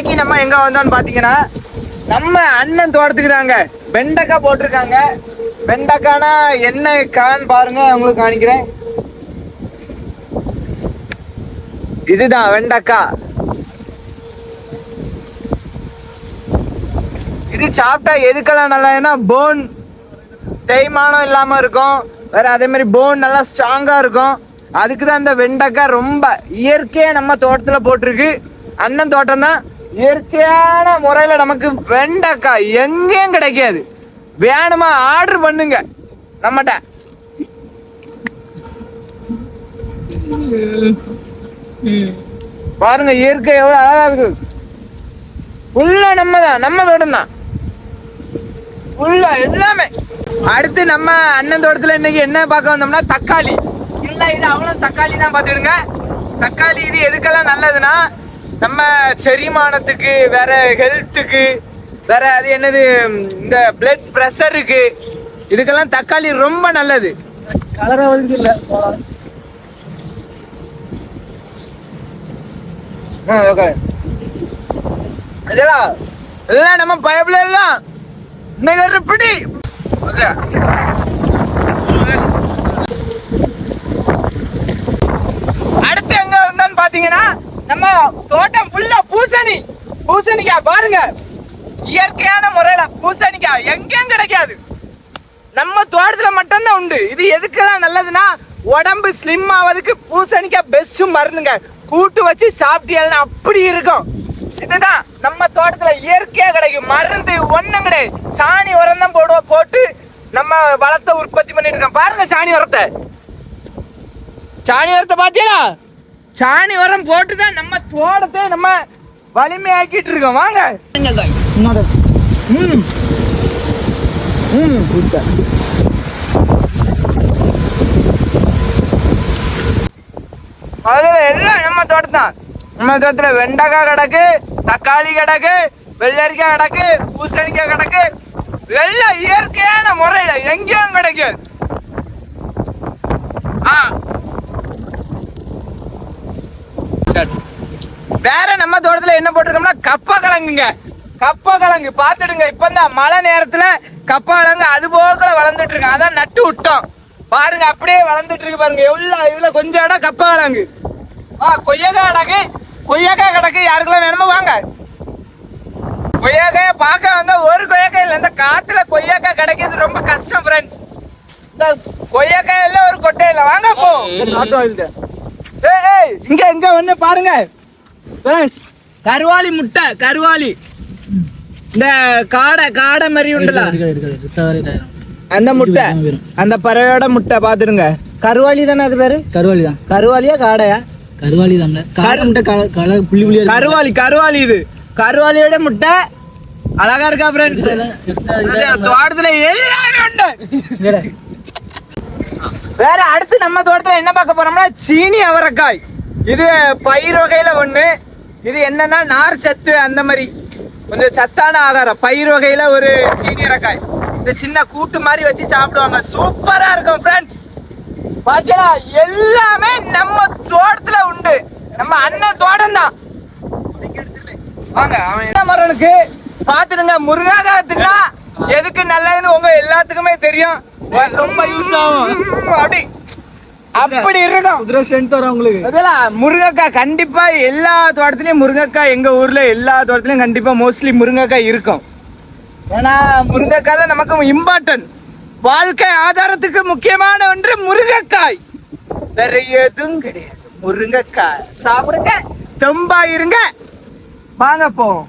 இன்னைக்கு நம்ம எங்க வந்தோம்னு பாத்தீங்கன்னா நம்ம அண்ணன் தோட்டத்துக்கு தாங்க. வெண்டைக்காய் போட்டிருக்காங்க. வெண்டைக்கானா என்ன கான்னு பாருங்க உங்களுக்கு காணிக்கிறேன். இதுதான் வெண்டைக்காய். இது சாப்பிட்டா எதுக்கெல்லாம் நல்லதுன்னா போன் தேய்மானம் இல்லாம இருக்கும். வேற அதே மாதிரி போன் நல்லா ஸ்ட்ராங்கா இருக்கும். அதுக்கு தான் இந்த வெண்டைக்காய் ரொம்ப இயற்கையா நம்ம தோட்டத்துல போட்டிருக்கு. அண்ணன் தோட்டம் தான். இயற்கையான முறையில நமக்கு வெண்டைக்காய் எங்கேயும் கிடைக்காது. வேணுமா ஆர்டர் பண்ணுங்க. நம்மகிட்ட பாருங்க இயற்கை எவ்வளோ அழகா இருக்கு. ஃபுல்லா நம்ம தான் நம்ம தோட்டம் தான் உள்ள எல்லாமே. அடுத்து நம்ம அண்ணன் தோட்டத்தில் இன்னைக்கு என்ன பார்க்க வந்தோம்னா தக்காளி. இல்ல இது அவ்வளோ தக்காளி தான் பார்த்துடுங்க தக்காளி இது எதுக்கெல்லாம் நல்லதுன்னா நம்ம செரிமானத்துக்கு வேற ஹெல்த்துக்கு வேற அது என்னது இந்த பிளட் ப்ரெஷருக்கு இதுக்கெல்லாம் தக்காளி ரொம்ப நல்லது கலரா வந்து இல்ல. இதெல்லாம் எல்லாம் நம்ம பயப்புல எல்லாம் பிடி Okay. அடுத்து எங்க வந்தோம்னு பாத்தீங்கன்னா நம்ம தோட்டம் ஃபுல்லா பூசணி. பூசணிக்காய் பாருங்க. இயற்கையான முறையில பூசணிக்காய் எங்கேயும் கிடைக்காது. நம்ம தோட்டத்துல மட்டும்தான் உண்டு. இது எதுக்கெல்லாம் நல்லதுன்னா உடம்பு ஸ்லிம் ஆவதுக்கு பூசணிக்காய் பெஸ்ட் மருந்துங்க. கூட்டு வச்சு சாப்பிட்டீங்கன்னா அப்படி இருக்கும். இதுதான் நம்ம தோட்டத்துல இயற்கையா கிடைக்கும். மருந்து ஒண்ணும் கிடையாது. சாணி உரம் தான் போடுவோம் போட்டு நம்ம வளத்தை உற்பத்தி பண்ணிட்டு இருக்கோம். பாருங்க சாணி உரத்தை. சாணி உரத்தை பாத்தீங்களா? சாணி உரம் போட்டு தான் நம்ம தோட்டத்தை நம்ம வலிமையாக்கிட்டு இருக்கோம் வாங்க ம். ம் அதுல எல்லாம் நம்ம தோட்டம் தான் நம்ம தோட்டத்துல வெண்டைக்காய் கிடக்கு தக்காளி கிடக்கு வெள்ளரிக்காய் கிடக்கு பூசணிக்காய் கிடக்கு. எல்லாம் இயற்கையான முறையில எங்கேயும் கிடைக்காது. ஆ. வேற நம்ம தோட்டத்துல என்ன போட்டிருக்கோம்னா கப்ப கிழங்குங்க கப்ப கிழங்கு பாத்துடுங்க இப்ப இந்த மழை நேரத்துல கப்ப கிழங்கு அது போக்குல வளர்ந்துட்டு இருக்கு. அதான் நட்டு விட்டோம். பாருங்க அப்படியே வளர்ந்துட்டு இருக்கு பாருங்க. எவ்வளோ இதுல கொஞ்சம் இடம் கப்ப கிழங்கு ஆ கொய்யக்காய் கிடக்கு கொய்யக்காய் கிடக்கு யாருக்கெல்லாம் வேணுமோ வாங்க. கொய்யாக்காயை பார்க்க வந்தா ஒரு கொய்யாக்காய் இல்லை. இந்த காத்துல கொய்யாக்காய் கிடைக்கிறது ரொம்ப கஷ்டம் ஃப்ரெண்ட்ஸ் இந்த கொய்யாக்காய் எல்லாம் ஒரு கொட்டை இல்லை. வாங்க போ. ஆட்டோ ஏய், இங்க இங்க ஒண்ணு பாருங்க. கருவாளி முட்டை கருவாளி. இந்த காடை காடை மாதிரி உண்டுல. அந்த முட்டை அந்த பறவையோட முட்டை பாத்துடுங்க. கருவாளி தானே அது பேரு? கருவாளி தான். கருவாலியா காடையா? கருவாளி தான் காரம் முட்டை புள்ளி இருக்கு. கருவாளி கருவாளி இது. கருவாலியோட முட்டை. அழகா இருக்கா ஃப்ரெண்ட்ஸ் தோட்டத்துல எல்லாமே உண்டு. வேற. அடுத்து நம்ம தோட்டத்தில் என்ன பார்க்க போறோம்னா சீனி அவரைக்காய். இது பயிர் வகையில ஒன்று இது என்னன்னா நார் சத்து அந்த மாதிரி. கொஞ்சம் சத்தான ஆகாரம். பயிர் வகையில ஒரு சீனி அவரைக்காய். இந்த சின்ன கூட்டு மாதிரி வச்சு சாப்பிடுவாங்க. சூப்பரா இருக்கும் ஃப்ரெண்ட்ஸ் பாத்தீங்களா எல்லாமே நம்ம தோட்டத்துல உண்டு. நம்ம அண்ணன் தோட்டம் தான். வாங்க அவன் என்ன மரனுக்கு பாத்துடுங்க முருங்காக்காய் தின்னா எதுக்கு நல்லதுன்னு உங்க எல்லாத்துக்குமே தெரியும். ரொம்ப யூஸ் ஆகும். அப்படி. அப்படி இருக்கும் குதிரை ஸ்ட்ரென்த் வரும் உங்களுக்கு. அதெல்லாம் முருங்கைக்காய் கண்டிப்பா எல்லா தோட்டத்துலயும் முருங்கைக்காய் எங்க ஊர்ல எல்லா தோட்டத்துலயும் கண்டிப்பா மோஸ்ட்லி முருங்கைக்காய் இருக்கும். ஏன்னா முருங்கைக்காய் தான் நமக்கு இம்பார்ட்டன்ட் வாழ்க்கை ஆதாரத்துக்கு முக்கியமான ஒன்று முருங்கைக்காய். வேற எதுவும் கிடையாது. முருங்கைக்காய் சாப்பிடுங்க தெம்பா இருங்க. வாங்க போவோம்